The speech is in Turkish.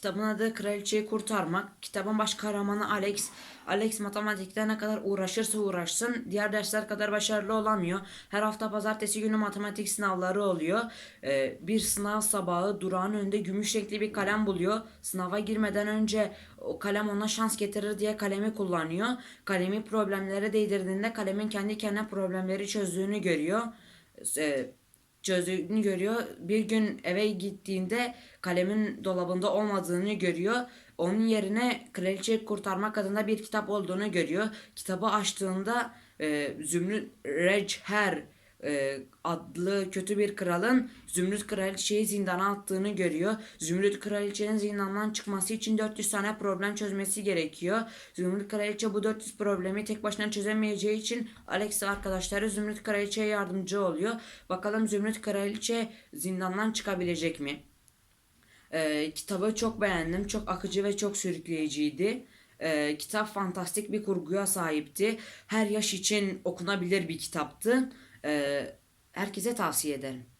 kitabın adı Kraliçeyi Kurtarmak. Kitabın baş kahramanı Alex. Alex matematikte ne kadar uğraşırsa uğraşsın diğer dersler kadar başarılı olamıyor. Her hafta pazartesi günü matematik sınavları oluyor. Ee, bir sınav sabahı durağın önünde gümüş renkli bir kalem buluyor. Sınava girmeden önce o kalem ona şans getirir diye kalemi kullanıyor. Kalemi problemlere değdirdiğinde kalemin kendi kendine problemleri çözdüğünü görüyor. Ee, çözdüğünü görüyor. Bir gün eve gittiğinde kalemin dolabında olmadığını görüyor. Onun yerine Kraliçeyi Kurtarmak adında bir kitap olduğunu görüyor. Kitabı açtığında e, Zümrüt Reçher e, adlı kötü bir kralın Zümrüt Kraliçeyi zindana attığını görüyor. Zümrüt Kraliçenin zindandan çıkması için 400 tane problem çözmesi gerekiyor. Zümrüt Kraliçe bu 400 problemi tek başına çözemeyeceği için Alex arkadaşları Zümrüt Kraliçe'ye yardımcı oluyor. Bakalım Zümrüt Kraliçe zindandan çıkabilecek mi? Ee, kitabı çok beğendim. Çok akıcı ve çok sürükleyiciydi. Ee, kitap fantastik bir kurguya sahipti. Her yaş için okunabilir bir kitaptı. Herkese tavsiye ederim.